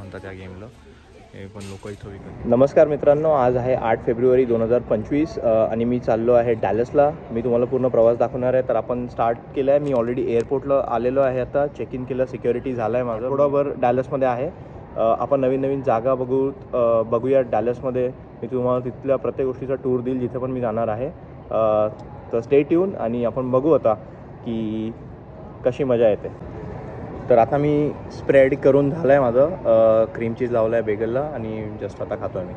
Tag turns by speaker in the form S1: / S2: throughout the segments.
S1: म्हणतात त्या गेमला. हे पण लोक इथं विकत
S2: नमस्कार मित्रांनो आज आहे आठ फेब्रुवारी दोन हजार पंचवीस आणि मी चाललो आहे डॅलसला. मी तुम्हाला पूर्ण प्रवास दाखवणार आहे. तर आपण स्टार्ट केलं आहे मी ऑलरेडी एअरपोर्टला आलेलो आहे आता. चेक इन केलं सिक्युरिटी झालं आहे माझं. थोडाभर डॅलसमध्ये आहे. आपण नवीन नवीन जागा बघू बघूया डॅलसमध्ये. मी तुम्हाला तिथल्या प्रत्येक गोष्टीचा टूर देईल जिथे पण मी जाणार आहे. तर स्टेट येऊन आणि आपण बघू आता की कशी मजा येते. तर आता मी स्प्रेड करून झालं आहे माझं क्रीम चीज लावलं आहे बेगलला आणि जस्ट आता खातो आहे मी.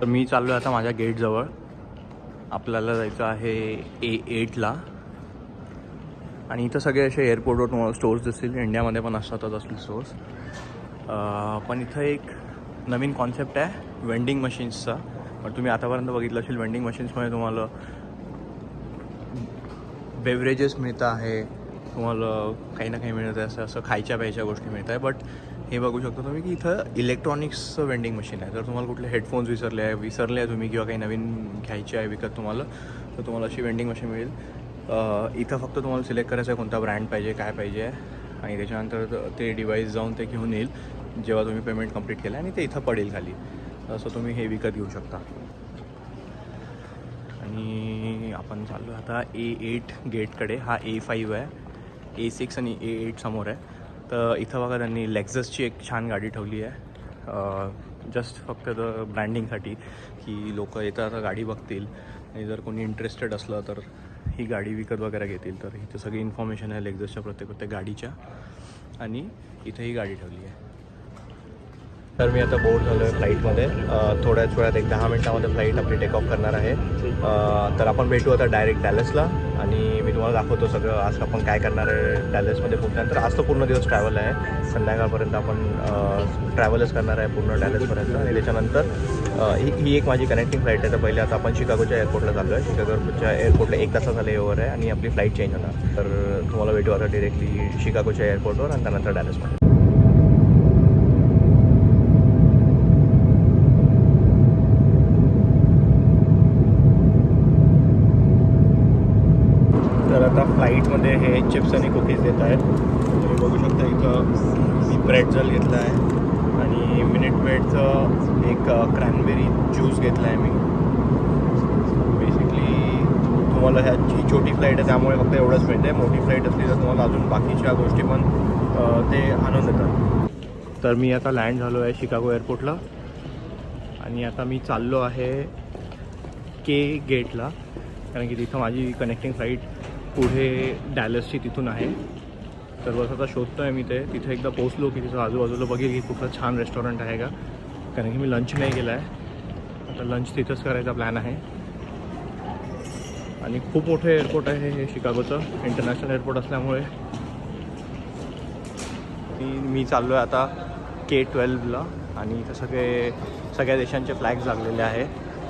S2: तर मी चाललो आहे आता माझ्या गेटजवळ आपल्याला जायचं आहे ए एटला आणि इथं सगळे असे एअरपोर्टवर तुम्हाला स्टोर्स दिसतील इंडियामध्ये पण असतातच असतील स्टोर्स पण इथं एक नवीन कॉन्सेप्ट आहे वेंडिंग मशीन्सचा पण तुम्ही आतापर्यंत बघितलं असेल वेंडिंग मशीन्समध्ये तुम्हाला बेवरेजेस मिळतं आहे तुम्हाला काही ना काही मिळत आहे असं असं खायच्या प्यायच्या गोष्टी मिळत आहे बट हे बघू शकता तुम्ही की इथं इलेक्ट्रॉनिक्सचं वेंडिंग मशीन आहे. तर तुम्हाला कुठले हेडफोन्स विसरले आहे विसरले आहे तुम्ही किंवा काही नवीन घ्यायचे आहे विकत तुम्हाला तर तुम्हाला अशी वेंडिंग मशीन मिळेल. इथं फक्त तुम्हाला सिलेक्ट करायचं आहे कोणता ब्रँड पाहिजे काय पाहिजे आणि त्याच्यानंतर ते डिवाईस जाऊन ते घेऊन येईल जेव्हा तुम्ही पेमेंट कंप्लीट केलं आणि ते इथं पडेल खाली. असं तुम्ही हे विकत घेऊ शकता. आणि आपण चाललो आहे आता ए एट गेटकडे हा ए फाईव्ह आहे. ए सिक्स आणि ए एट समोर आहे. तर इथं बघा त्यांनी लेक्झसची एक छान गाडी ठेवली आहे. जस्ट फक्त ब्रँडिंगसाठी की लोक येतात आता गाडी बघतील. आणि जर कोणी इंटरेस्टेड असलं तर ही गाडी विकत वगैरे घेतील. तर इथं सगळी इन्फॉर्मेशन आहे लेक्झसच्या प्रत्येक प्रत्येक गाडीच्या. आणि इथं ही गाडी ठेवली आहे. तर मी आता बोर्ड झालो आहे फ्लाईटमध्ये थोड्याच वेळात एक दहा मिनटामध्ये फ्लाईट आपली टेक ऑफ करणार आहे. तर आपण भेटू आता डायरेक्ट डॅलसला आणि तुम्हाला दाखवतो सगळं. आज आपण काय करणार आहे? डॅलसमध्ये पोहोचल्यानंतर आज तर पूर्ण दिवस ट्रॅव्हल आहे. संध्याकाळपर्यंत आपण ट्रॅव्हलच करणार आहे पूर्ण डॅलसपर्यंत आणि त्याच्यानंतर ही ही एक माझी कनेक्टिंग फ्लाईट आहे. तर पहिले आता आपण शिकागोच्या एअरपोर्टला चाललो आहे शिकागोच्या एअरपोर्टला एक तासाचा लेओवर आहे आणि आपली फ्लाईट चेंज होणार. तर तुम्हाला भेटू आता डिरेक्टली शिकागोच्या एअरपोर्टवर आणि त्यानंतर डॅलसमध्ये तर आता फ्लाईटमध्ये हे चिप्स आणि कुकीज देत आहेत. तुम्ही बघू शकता इथं मी ब्रेडजल घेतला आहे आणि मिनिट मेडचं एक क्रॅनबेरी ज्यूस घेतला आहे मी. बेसिकली तुम्हाला ह्या जी छोटी फ्लाईट आहे त्यामुळे फक्त एवढंच मिळते मोठी फ्लाईट असली तर तुम्हाला अजून बाकीच्या गोष्टी पण ते आणून देतात तर मी आता लँड झालो आहे शिकागो एअरपोर्टला आणि आता मी चाललो आहे के गेटला कारण की तिथं माझी कनेक्टिंग फ्लाईट पुढे डॅलसची तिथून आहे. तर बस आता शोधतो आहे मी ते. तिथे एकदा पोचलो की तिथं आजूबाजूला बघेल की कुठलं छान रेस्टॉरंट आहे का. कारण की मी लंच नाही केला आहे आता लंच तिथंच करायचा प्लॅन आहे. आणि खूप मोठं एअरपोर्ट आहे हे शिकागोचं. इंटरनॅशनल एअरपोर्ट असल्यामुळे. मी मी चाललो आहे आता के ट्वेल्वला आणि इथं सगळे सगळ्या देशांचे फ्लॅग्स लागलेले आहे.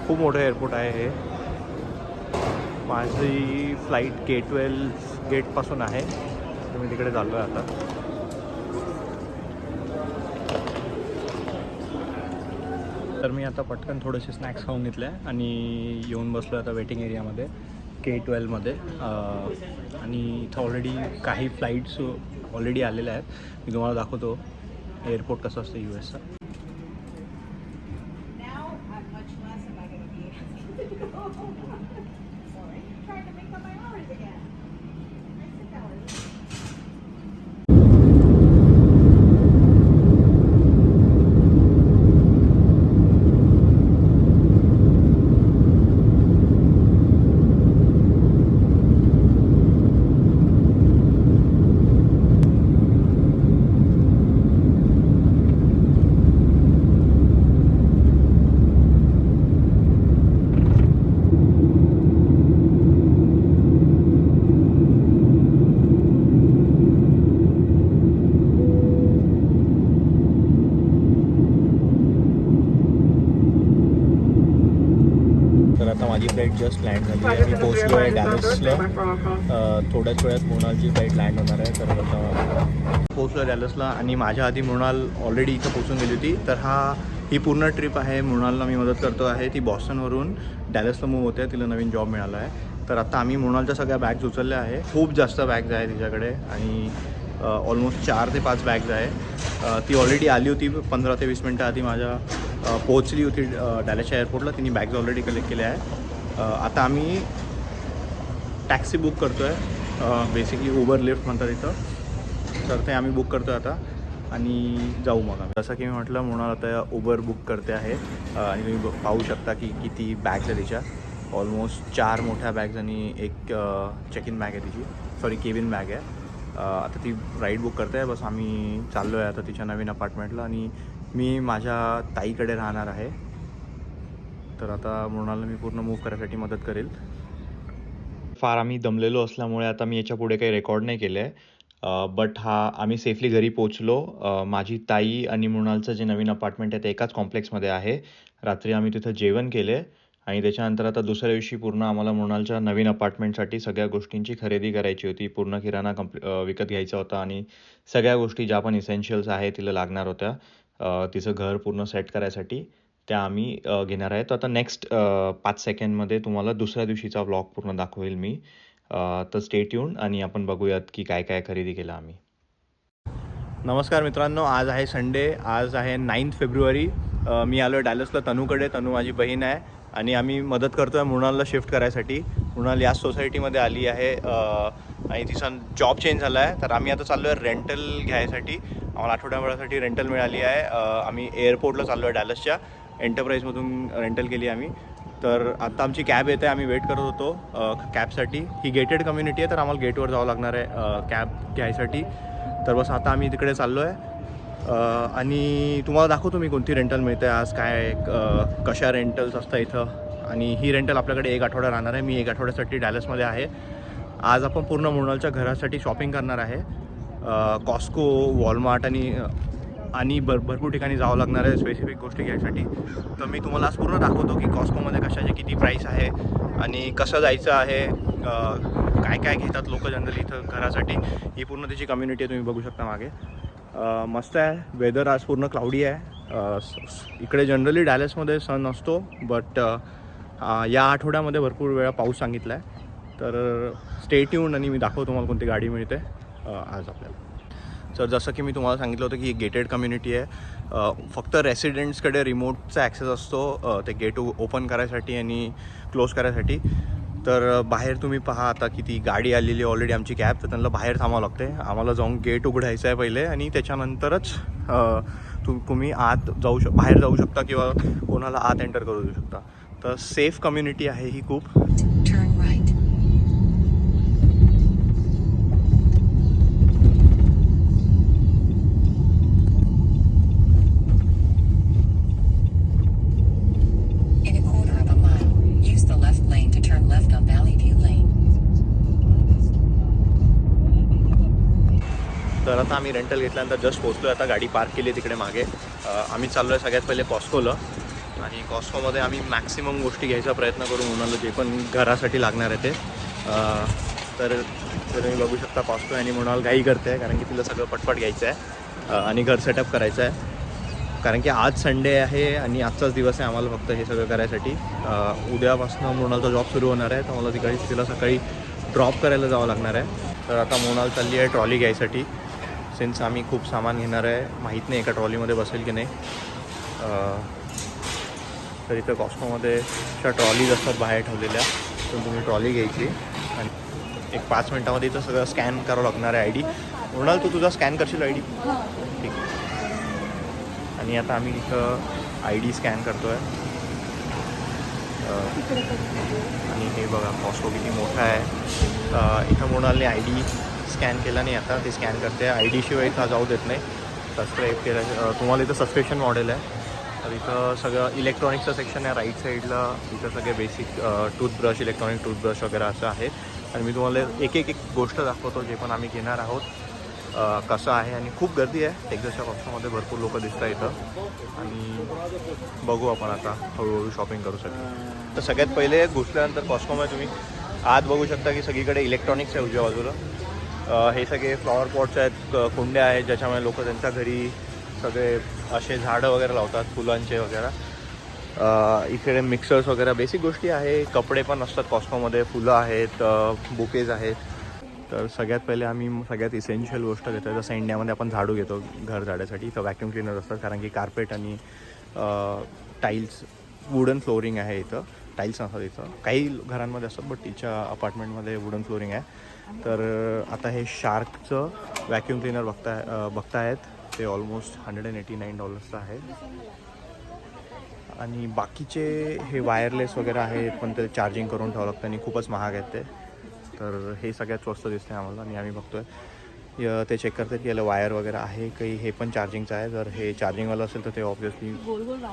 S2: खूप मोठं एअरपोर्ट आहे हे. माझी फ्लाईट के ट्वेल्व गेटपासून आहे. तर मी तिकडे चाललो आहे आता. तर मी आता पटकन थोडेसे स्नॅक्स खाऊन घेतले आहे आणि येऊन बसलो आता वेटिंग एरियामध्ये के ट्वेल्वमध्ये आणि इथं ऑलरेडी काही फ्लाईट्स ऑलरेडी आलेल्या आहेत. मी तुम्हाला दाखवतो एअरपोर्ट कसं असतं यू एसचा आहे थोड्याच वेळात मृणालची फ्लाईट लँड होणार आहे तर आता पोहोचलो डॅलसला आणि माझ्या आधी मृणाल ऑलरेडी इथं पोहोचून गेली होती. तर हा ही पूर्ण ट्रिप आहे. मृणालला मी मदत करतो आहे. ती बॉस्टनवरून डॅलसला मूव होते. तिला नवीन जॉब मिळाला आहे. तर आता आम्ही मृणालच्या सगळ्या बॅग्स उचलल्या आहे. खूप जास्त बॅग्ज आहे तिच्याकडे आणि ऑलमोस्ट चार ते पाच बॅग्ज आहे. ती ऑलरेडी आली होती पंधरा ते वीस मिनटं आधी माझ्या पोहोचली होती डॅलसच्या डॅलेसच्या एअरपोर्टला तिने बॅग्स ऑलरेडी कलेक्ट केल्या आहे आता आम्ही टॅक्सी बुक करतो आहे बेसिकली उबर लिफ्ट म्हणतात इथं. तर ते आम्ही बुक करतो आहे आता. आणि जाऊ मग आम्ही. जसं की मी म्हटलं म्हणून आता उबर बुक करते आहे. आणि तुम्ही ब- पाहू शकता की किती बॅग्स आहे तिच्या. ऑलमोस्ट चार मोठ्या बॅग्स आणि एक चेक इन बॅग आहे तिची. सॉरी केबिन बॅग आहे. आता ती राईड बुक करते. आहे बस आम्ही चाललो आहे आता तिच्या नवीन अपार्टमेंटला आणि मी माझ्या ताईकडे राहणार आहे. तर आता मृणाला मी पूर्ण मूव्ह करायसाठी मदत करेल. फार आम्ही दमलेलो असल्यामुळे आता मी याच्यापुढे काही रेकॉर्ड नाही केलं आहे बट हा आम्ही सेफली घरी पोचलो माझी ताई आणि मृणालचं जे नवीन अपार्टमेंट आहे ते एकाच कॉम्प्लेक्समध्ये आहे. रात्री आम्ही तिथं जेवण केले आणि त्याच्यानंतर आता दुसऱ्या दिवशी पूर्ण आम्हाला मृणालच्या नवीन अपार्टमेंटसाठी सगळ्या गोष्टींची खरेदी करायची होती. पूर्ण किराणा कंप विकत घ्यायचा होता आणि सगळ्या गोष्टी ज्या पण इसेन्शियल्स आहे तिला लागणार होत्या तिचं घर पूर्ण सेट करायसाठी. त्या आम्ही घेणार आहे तर आता नेक्स्ट पाच सेकंडमध्ये तुम्हाला दुसऱ्या दिवशीचा व्लॉग पूर्ण दाखवेल मी. तर स्टेट येऊन आणि आपण बघूयात की काय काय खरेदी केलं आम्ही. नमस्कार मित्रांनो आज आहे संडे आज आहे नाईन्थ फेब्रुवारी मी आलो आहे डॅलसला तनूकडे. तनू माझी बहीण आहे आणि आम्ही मदत करतो आहे मृणालला शिफ्ट करायसाठी. मृणाल याच सोसायटीमध्ये आली आहे. आणि तिचा जॉब चेंज झाला आहे तर आम्ही आता चाललो आहे रेंटल घ्यायसाठी. आम्हाला आठवड्याभरासाठी रेंटल मिळाली आहे. आम्ही एअरपोर्टला चाललो आहे डॅलसच्या एंटरप्राईजमधून रेंटल केली आम्ही. तर आता आमची कॅब येते आम्ही वेट करत होतो कॅबसाठी ही गेटेड कम्युनिटी आहे तर आम्हाला गेटवर जावं लागणार आहे कॅब घ्यायसाठी. तर बस आता आम्ही तिकडे चाललो आहे आणि तुम्हाला दाखवतो मी कोणती रेंटल मिळते आज काय कशा रेंटल्स असतं इथं. आणि ही रेंटल आपल्याकडे एक आठवडा राहणार आहे. मी एक आठवड्यासाठी डॅलसमध्ये आहे. आज आपण पूर्ण मृणालच्या घरासाठी शॉपिंग करणार आहे. कॉस्को वॉलमार्ट आणि आणि भर भरपूर ठिकाणी जावं लागणार आहे स्पेसिफिक गोष्टी घ्यायसाठी. तर मी तुम्हाला आज पूर्ण दाखवतो की कॉस्कोमध्ये कशाचे किती प्राईस आहे आणि कसं जायचं आहे काय काय घेतात लोक जनरली इथं घरासाठी ही पूर्ण त्याची कम्युनिटी आहे तुम्ही बघू शकता मागे. मस्त आहे वेदर आज पूर्ण क्लाउडी आहे. स- इकडे जनरली डॅलसमध्ये सण असतो बट या आठवड्यामध्ये भरपूर वेळा पाऊस सांगितला आहे तर स्टेट येऊन आणि मी दाखवतो तुम्हाला कोणती गाडी मिळते. आज आपल्याला. तर जसं की मी तुम्हाला सांगितलं होतं की ही गेटेड कम्युनिटी आहे. फक्त रेसिडेंट्सकडे रिमोटचा ॲक्सेस असतो ते गेट ओपन करायसाठी आणि क्लोज करायसाठी. तर बाहेर तुम्ही पहा आता की ती गाडी आलेली ऑलरेडी आमची कॅब तर त्यांना बाहेर थांबावं लागते आम्हाला जाऊन गेट उघडायचं आहे पहिले आणि त्याच्यानंतरच तुम तुम्ही आत जाऊ शक बाहेर जाऊ शकता किंवा कोणाला आत एंटर करू देऊ शकता. तर सेफ कम्युनिटी आहे ही खूप. आता आम्ही रेंटल घेतल्यानंतर जस्ट पोहोचलो आता गाडी पार्क केली आहे तिकडे मागे. आम्ही चाललो आहे सगळ्यात पहिले कॉस्कोला आणि कॉस्कोमध्ये आम्ही मॅक्सिमम गोष्टी घ्यायचा प्रयत्न करू म्हणालो जे पण घरासाठी लागणार आहे ते. तर तुम्ही बघू शकता कॉस्को आणि म्हणाल घाई करते आहे कारण की तिला सगळं पटपट घ्यायचं आहे. आणि घर सेटअप करायचं आहे. कारण की आज संडे आहे आणि आजचाच दिवस आहे आम्हाला फक्त हे सगळं करायसाठी. उद्यापासून मोनालचा जॉब सुरू होणार आहे तर मला तिकडे तिला सकाळी ड्रॉप करायला जावं लागणार आहे. तर आता मोनाल चालली आहे ट्रॉली घ्यायसाठी. सिन्स आम्ही खूप सामान घेणार आहे माहीत नाही एका ट्रॉलीमध्ये बसेल की नाही. तर इथं कॉस्कोमध्ये अशा ट्रॉलीज असतात बाहेर ठेवलेल्या. तर तुम्ही ट्रॉली घ्यायची. आणि एक पाच मिनटामध्ये इथं सगळं स्कॅन करावं लागणार आहे आय डी. मृणाल तू तुझा स्कॅन करशील आय डी? ठीक. आणि आता आम्ही इथं आय डी स्कॅन करतो आहे आणि हे बघा कॉस्को किती मोठा आहे. इथं मोनालने आय डी स्कॅन केला नाही आता ते स्कॅन करते. आय डी शिवाय इथं जाऊ देत नाही. सबस्क्राईब केलं. तुम्हाला इथं सबस्क्रिप्शन मॉडेल आहे. तर इथं सगळं इलेक्ट्रॉनिक्सचं सेक्शन आहे. राईट साईडला इथं सगळे बेसिक टूथब्रश इलेक्ट्रॉनिक टूथब्रश वगैरे असं आहे. आणि मी तुम्हाला एक एक एक गोष्ट दाखवतो जे पण आम्ही घेणार आहोत. कसं आहे आणि खूप गर्दी आहे. टेक्झसच्या कॉक्समध्ये भरपूर लोक दिसत आहेत इथं. आणि बघू आपण आता. हळूहळू शॉपिंग करू शकतो तर सगळ्यात पहिले घुसल्यानंतर कॉस्कोमध्ये तुम्ही आत बघू शकता की सगळीकडे इलेक्ट्रॉनिक्स आहे उजव्या बाजूला. हे सगळे फ्लॉवर पॉट्स आहेत क- कुंड्या आहेत ज्याच्यामुळे लोक त्यांच्या घरी सगळे असे झाडं वगैरे लावतात फुलांचे वगैरे. इकडे मिक्सर्स वगैरे बेसिक गोष्टी आहे. कपडे पण असतात कॉस्कोमध्ये फुलं आहेत बुकेज आहेत. तर सगळ्यात पहिले आम्ही सगळ्यात इसेन्शियल गोष्ट घेतो. जसं इंडियामध्ये आपण झाडू घेतो घर झाडासाठी तर व्हॅक्युम क्लिनर असतात. कारण की कार्पेट आणि टाईल्स वुडन फ्लोरिंग आहे इथं. टाईल्स नसतात इथं. काही घरांमध्ये असतात बट तिच्या अपार्टमेंटमध्ये वुडन फ्लोरिंग आहे. तर आता हे शार्कचं व्हॅक्यूम क्लिनर बघताय बघतायत. ते almost hundred and eighty nine डॉलर्सचं आहे. आणि बाकीचे हे वायरलेस वगैरे आहेत पण ते चार्जिंग करून ठेवावं लागतं आणि खूपच महाग आहेत ते. तर हे सगळ्यात स्वस्त दिसते आम्हाला आणि आम्ही बघतो आहे ते चेक करतात की याला वायर वगैरे आहे काही हे पण चार्जिंगचं आहे. जर हे चार्जिंगवालं असेल तर ते ऑब्विसली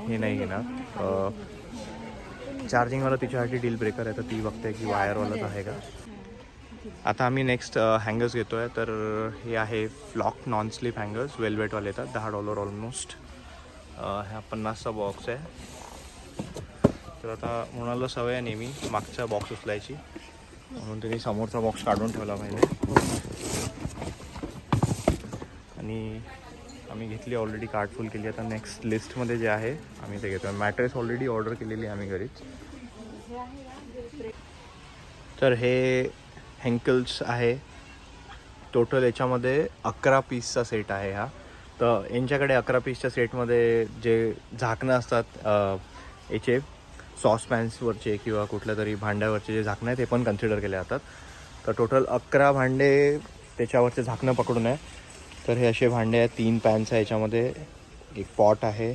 S2: हे नाही घेणार. चार्जिंगवाला तिच्यासाठी डील ब्रेकर आहे तर ती बघते की वायरवालाच आहे का. आता आम्ही नेक्स्ट हँगर्स घेतो आहे तर हे आहे फ्लॉक नॉन स्लीप हँगर्स वेलवेटवाले येतात दहा डॉलर ऑलमोस्ट ह्या पन्नासचा बॉक्स आहे. तर आता म्हणाला सवय आहे नेहमी मागचा बॉक्स उचलायची. म्हणून त्यांनी समोरचा बॉक्स काढून ठेवला पाहिजे आणि आम्ही घेतली ऑलरेडी कार्ड फुल केली. आता नेक्स्ट लिस्टमध्ये जे आहे आम्ही ते घेतो मॅट्रेस ऑलरेडी ऑर्डर केलेली आहे आम्ही घरीच. तर हे हँकल्स आहे. टोटल याच्यामध्ये अकरा पीसचा सेट आहे हा. तर यांच्याकडे अकरा पीसच्या सेटमध्ये जे झाकणं असतात याचे याचे सॉसपॅन्सवरचे किंवा कुठल्या तरी भांड्यावरचे जे झाकणं आहे ते पण कन्सिडर केले जातात. तर टोटल अकरा भांडे त्याच्यावरचे झाकणं पकडून आहे. तर हे असे भांडे आहेत तीन पॅन्स आहे याच्यामध्ये. एक पॉट आहे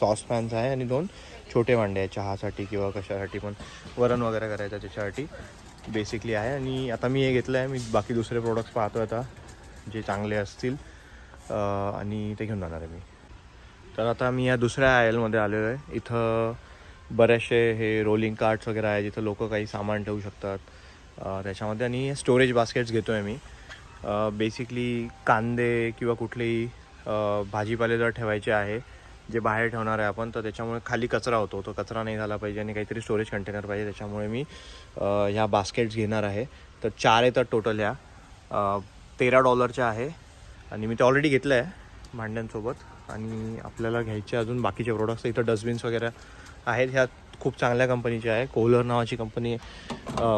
S2: सॉस पॅन्स आहे आणि दोन छोटे भांडे आहेत चहासाठी किंवा कशासाठी पण. वरण वगैरे करायचं त्याच्यासाठी. बेसिकली आहे. आणि आता मी हे घेतलं आहे मी बाकी दुसरे प्रोडक्ट्स पाहतो आता जे चांगले असतील. आणि ते घेऊन जाणार आहे मी. तर आता मी या दुसऱ्या आयलमध्ये आलेलो आहे. इथं बरेचसे हे रोलिंग कार्ट्स वगैरे आहे जिथं लोक काही सामान ठेवू शकतात. त्याच्यामध्ये आणि स्टोरेज बास्केट्स घेतो आहे मी बेसिकली कांदे किंवा कुठलेही भाजीपाले जर ठेवायचे आहे जे बाहेर ठेवणार आहे आपण तर त्याच्यामुळे खाली कचरा होतो. तो कचरा नाही झाला पाहिजे आणि काहीतरी स्टोरेज कंटेनर पाहिजे. त्याच्यामुळे मी ह्या बास्केट्स घेणार आहे. तर चार येतात टोटल ह्या. तेरा डॉलरच्या आहे. आणि मी ते ऑलरेडी घेतलं आहे भांड्यांसोबत. आणि आपल्याला घ्यायचे अजून बाकीचे प्रोडक्ट्स इथं डस्टबिन्स वगैरे आहेत. ह्या खूप चांगल्या कंपनीच्या आहे. कोलर नावाची कंपनी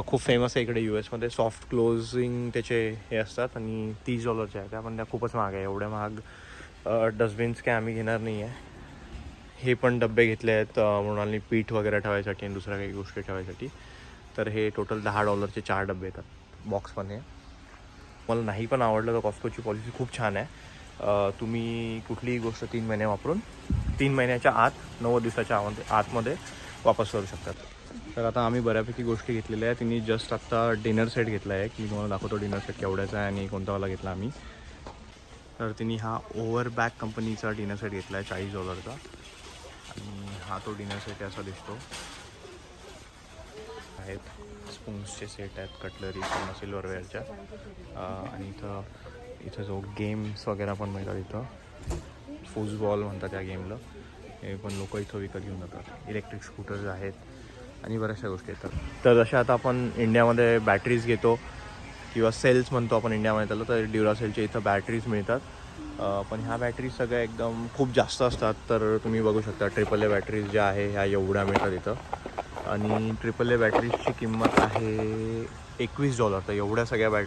S2: खूप फेमस आहे इकडे यू एसमध्ये सॉफ्ट क्लोजिंग त्याचे हे असतात. आणि तीस डॉलरच्या आहेत त्या पण त्या खूपच महाग आहे. एवढ्या महाग डस्टबिन्स काय आम्ही घेणार नाही आहे हे पण डबे घेतले आहेत म्हणाल मृणालनी पीठ वगैरे ठेवायसाठी आणि दुसऱ्या काही गोष्टी ठेवायसाठी. तर हे टोटल दहा डॉलरचे चार डबे येतात बॉक्समध्ये मला नाही पण आवडलं तर कॉस्कोची पॉलिसी खूप छान आहे. तुम्ही कुठलीही गोष्ट तीन महिने वापरून तीन महिन्याच्या आत नव्वद दिवसाच्या आतमध्ये आतमध्ये वापस करू शकतात. तर आता आम्ही बऱ्यापैकी गोष्टी घेतलेल्या आहेत. तिने जस्ट आत्ता डिनर सेट घेतला आहे. की तुम्हाला दाखवतो डिनर सेट केवढ्याचा आहे आणि कोणतावाला घेतला आम्ही. तर तिने हा ओव्हर बॅग कंपनीचा डिनर सेट घेतला आहे चाळीस डॉलरचा हा तो डिनर सेट असा दिसतो. आहेत स्पून्सचे सेट आहेत कटलरी पूर्ण सिल्वरवेअरच्या आणि इथं इथं जो गेम्स वगैरे पण मिळतात इथं. फुजबॉल म्हणतात त्या गेमला हे पण लोक इथं विकत घेऊन जातात. इलेक्ट्रिक स्कूटर्स आहेत आणि बऱ्याचशा गोष्टी येतात. तर जशा आता आपण इंडियामध्ये बॅटरीज घेतो किंवा सेल्स म्हणतो आपण इंडियामध्ये त्याला तर ड्युरासेलच्या इथं बॅटरीज मिळतात. पण ह्या बॅटरीज सगळ्या एकदम खूप जास्त असतात तर तुम्ही बघू शकता ट्रिपल ए बॅटरीज ज्या आहे ह्या एवढ्या मिळतात इथं. आणि ट्रिपल ए बॅटरीजची किंमत आहे एकवीस डॉलर तर एवढ्या सगळ्या बॅट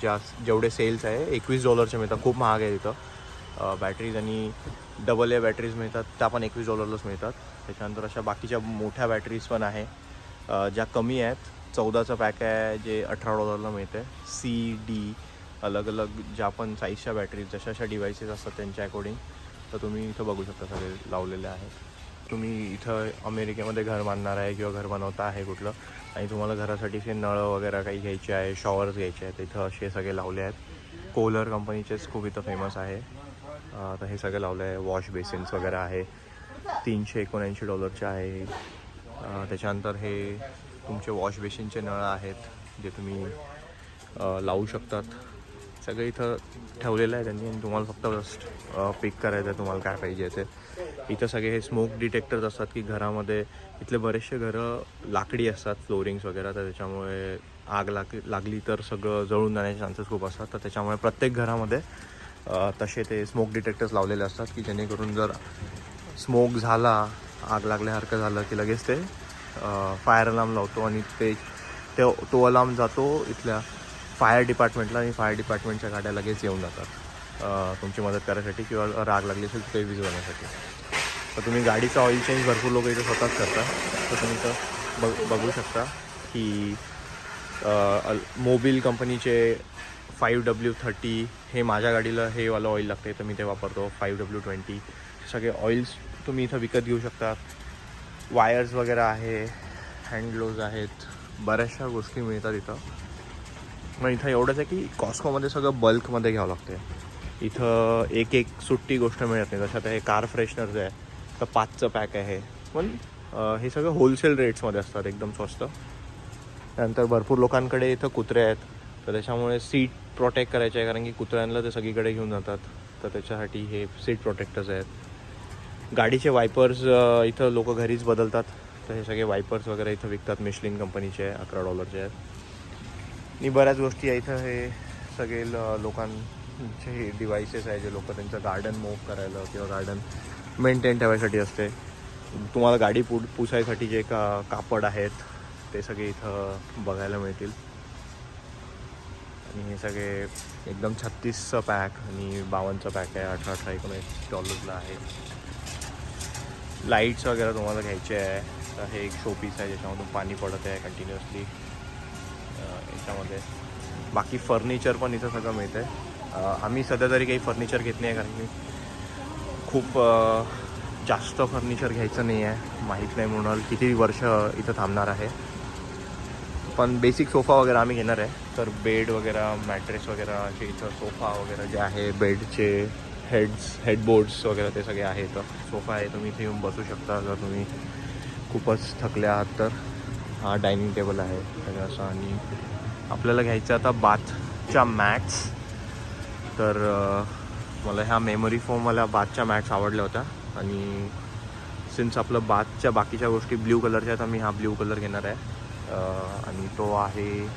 S2: ज्या जेवढे सेल्स आहे एकवीस डॉलरचे मिळतात. खूप महाग आहे इथं. बॅटरीज आणि डबल ए बॅटरीज मिळतात त्या पण एकवीस डॉलरलाच मिळतात. त्याच्यानंतर अशा बाकीच्या मोठ्या बॅटरीज पण आहे. ज्या कमी आहेत चौदाचं पॅक आहे जे अठरा डॉलरला मिळते सी डी अलग अलग ज्या पण साईजच्या बॅटरीज जशा अशा डिव्हायसेस असतात त्यांच्या अकॉर्डिंग तर तुम्ही इथं बघू शकता सगळे लावलेले आहेत. तुम्ही इथं अमेरिकेमध्ये घर बांधणार आहे किंवा घर बनवता आहे कुठलं आणि तुम्हाला घरासाठी असे नळं वगैरे काही घ्यायचे आहे शॉवर्स घ्यायचे आहेत इथं असे सगळे लावले आहेत. कोलर कंपनीचेच खूप इथं फेमस आहे. तर हे सगळे लावले आहे. वॉश बेसिन्स वगैरे आहे. तीनशे एकोणऐंशी डॉलरचे आहे. त्याच्यानंतर हे तुमचे वॉश बेसिनचे नळ आहेत जे तुम्ही लावू शकतात. सगळं इथं ठेवलेलं आहे त्यांनी. आणि तुम्हाला फक्त जस्ट पिक करायचं आहे तुम्हाला काय पाहिजे ते. इथं सगळे हे स्मोक डिटेक्टर्स असतात की घरामध्ये इथले बरेचसे घरं लाकडी असतात फ्लोरिंग्स वगैरे. तर त्याच्यामुळे आग लाग लागली तर सगळं जळून जाण्याचे चान्सेस खूप असतात. तर त्याच्यामुळे प्रत्येक घरामध्ये तसे ते स्मोक डिटेक्टर्स लावलेले असतात की जेणेकरून जर स्मोक झाला आग लागल्यासारखं झालं की लगेच ते फायर अलार्म लावतो आणि ते ते तो अलार्म जातो इथल्या फायर डिपार्टमेंटला आणि फायर डिपार्टमेंटच्या गाड्या लगेच येऊन जातात. तुमची मदत करायसाठी किंवा राग लागली असेल ते विजवण्यासाठी तर तुम्ही गाडीचा ऑइल चेंज भरपूर लोक इथं स्वतःच करतात तर तुम्ही इथं बघ बघू शकता की मोबिल कंपनीचे फाईव्ह डब्ल्यू थर्टी हे माझ्या गाडीला हे वालं ऑइल लागते तर मी ते वापरतो. फाईव्ह डब्ल्यू ट्वेंटी सगळे ऑइल्स तुम्ही इथं विकत घेऊ शकता. वायर्स वगैरे आहे हँडग्लोव्ज आहेत. बऱ्याचशा गोष्टी मिळतात इथं. मग इथं एवढंच आहे की कॉस्कोमध्ये सगळं बल्कमध्ये घ्यावं लागते इथं एक एक सुट्टी गोष्ट मिळत नाही. जसं आता हे कार फ्रेशनर जे आहे तर पाचचं पॅक आहे पण हे सगळं होलसेल रेट्समध्ये असतात एकदम स्वस्त. त्यानंतर भरपूर लोकांकडे इथं कुत्रे आहेत. तर त्याच्यामुळे सीट प्रोटेक्ट करायचे आहे कारण की कुत्र्यांना ते सगळीकडे घेऊन जातात. तर त्याच्यासाठी हे सीट प्रोटेक्टर्स आहेत. गाडीचे वायपर्स इथं लोक घरीच बदलतात. तर हे सगळे वायपर्स वगैरे इथं विकतात. मिशलिन कंपनीचे अकरा डॉलरचे आहेत. आणि बऱ्याच गोष्टी आहे इथं हे सगळे लोकांचे हे डिव्हायसेस आहे जे लोक त्यांचं गार्डन मूव्ह करायला किंवा गार्डन मेंटेन ठेवायसाठी असते. तुम्हाला गाडी पु पुसायसाठी जे का कापड आहेत ते सगळे इथं बघायला मिळतील. आणि हे सगळे एकदम छत्तीसचं पॅक आणि बावन्नचं पॅक आहे अठरा अठरा एकोणीस डॉलर्सला आहे. लाईट्स वगैरे तुम्हाला घ्यायचे आहे. तर हे एक शोपीस आहे ज्याच्यामधून पाणी पडत आहे कंटिन्युअसली याच्यामध्ये. बाकी फर्निचर पण इथं सगळं मिळतं आहे आम्ही सध्या तरी काही फर्निचर घेत नाही आहे कारण की खूप जास्त फर्निचर घ्यायचं नाही आहे. माहीत नाही म्हणून किती वर्ष इथं थांबणार आहे. पण बेसिक सोफा वगैरे आम्ही घेणार आहे. तर बेड वगैरे मॅट्रेस वगैरे असे इथं सोफा वगैरे जे आहे बेडचे हेड्स हेडबोर्ड्स वगैरे ते सगळे आहे इथं. सोफा आहे तुम्ही इथे येऊन बसू शकता. जर तुम्ही खूपच थकले आहात तर. हा डायनिंग टेबल आहे. तर असं आणि आपल्याला घ्यायचं आता बाथच्या मॅट्स तर मला ह्या मेमरी फोम मला बाथच्या मॅट्स आवडल्या होत्या. आणि सिन्स आपलं बाथच्या बाकीच्या गोष्टी ब्ल्यू कलरच्या आहेत मी हा ब्ल्यू कलर घेणार आहे. आणि तो आहे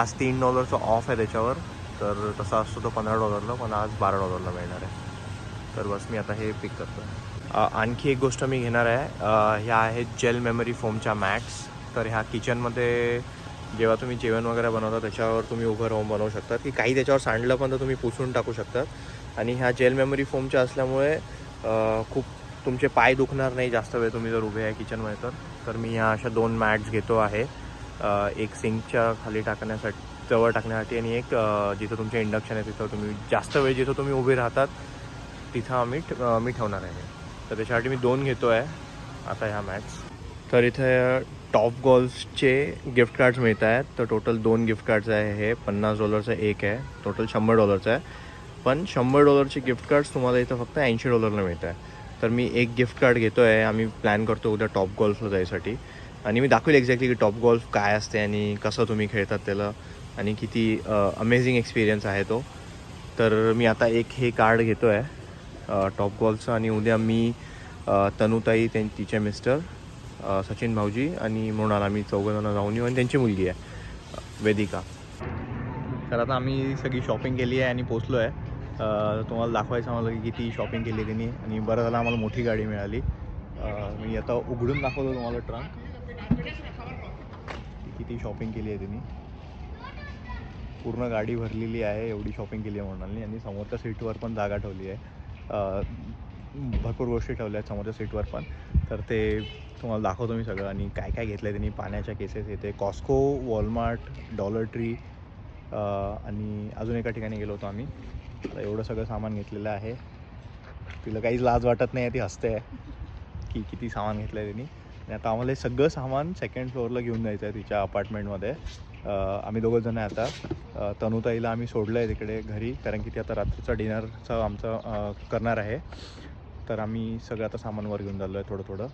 S2: आज तीन डॉलरचा ऑफ आहे त्याच्यावर. तर तसा असतो तो पंधरा डॉलरला पण आज बारा डॉलरला मिळणार आहे. तर बस मी आता हे पिक करतो आणखी एक गोष्ट मी घेणार आहे. ह्या आहेत जेल मेमरी फोमच्या मॅट्स तर ह्या किचनमध्ये जेव्हा तुम्ही जेवण वगैरे बनवता त्याच्यावर तुम्ही उभं राहून बनवू शकतात की काही त्याच्यावर सांडलं पण तर तुम्ही पुसून टाकू शकतात आणि ह्या जेल मेमरी फोमच्या असल्यामुळे खूप तुमचे पाय दुखणार नाही जास्त वेळ तुम्ही जर उभे आहे किचनमध्ये तर. तर मी ह्या अशा दोन मॅट्स घेतो आहे. एक सिंकच्या खाली टाकण्यासाठी जवळ टाकण्यासाठी आणि एक जिथं तुमचे इंडक्शन आहे तिथं तुम्ही जास्त वेळ जिथं तुम्ही उभे राहतात तिथं आम्ही मी ठेवणार आहे. तर त्याच्यासाठी मी दोन घेतो आहे आता ह्या मॅट्स. तर इथे टॉप गॉल्सचे गिफ्ट कार्ड्स मिळत आहेत. तर टोटल दोन गिफ्ट कार्ड्स आहे. हे पन्नास डॉलरचं एक आहे. टोटल शंभर डॉलरचं आहे. पण शंभर डॉलरचे गिफ्ट कार्ड्स तुम्हाला इथं फक्त ऐंशी डॉलरला मिळत आहे तर मी एक गिफ्ट कार्ड घेतो आहे आम्ही प्लॅन करतो उद्या टॉप गॉल्फला जायसाठी. आणि मी दाखवेल एक्झॅक्टली की टॉप गॉल्फ काय असते आणि कसं तुम्ही खेळतात त्याला आणि किती अमेझिंग एक्सपिरियन्स आहे तो. तर मी आता एक हे कार्ड घेतो आहे टॉप गॉल्फचं आणि उद्या मी तनुताई त्यां तिचे मिस्टर सचिन भाऊजी आणि मृणाल आम्ही चौघजणं जाऊन येऊ आणि त्यांची मुलगी आहे वेदिका. तर आता आम्ही सगळी शॉपिंग केली आहे आणि पोचलो आहे तुम्हाला दाखवायचं आम्हाला की किती शॉपिंग केली त्यांनी आणि बरं झालं आम्हाला मोठी गाडी मिळाली. मी आता उघडून दाखवतो तुम्हाला ट्रंक किती शॉपिंग केली आहे त्यांनी. पूर्ण गाडी भरलेली आहे एवढी शॉपिंग केली आहे म्हणाली आणि समोरच्या सीटवर पण जागा ठेवली आहे. भरपूर गोष्टी ठेवल्या आहेत समोरच्या सीटवर पण. तर ते तुम्हाला दाखवतो मी सगळं. आणि काय काय घेतलं आहे त्यांनी पाण्याच्या केसेस येते कॉस्को वॉलमार्ट डॉलर ट्री आणि अजून एका ठिकाणी गेलो होतो आम्ही. तर एवढं सगळं सामान घेतलेलं आहे. तिला काहीच लाज वाटत नाही आहे ती हसते आहे. की किती सामान घेतलं आहे त्यांनी. आणि आता आम्हाला हे सगळं सामान सेकंड फ्लोअरला घेऊन जायचं आहे तिच्या अपार्टमेंटमध्ये आम्ही दोघं जण आहे आता. तनुताईला आम्ही सोडलं आहे तिकडे घरी. कारण की ती आता रात्रीचा डिनरचं आमचं करणार आहे. तर आम्ही सगळं आता सामान वर घेऊन झालो आहे थोडं थोडं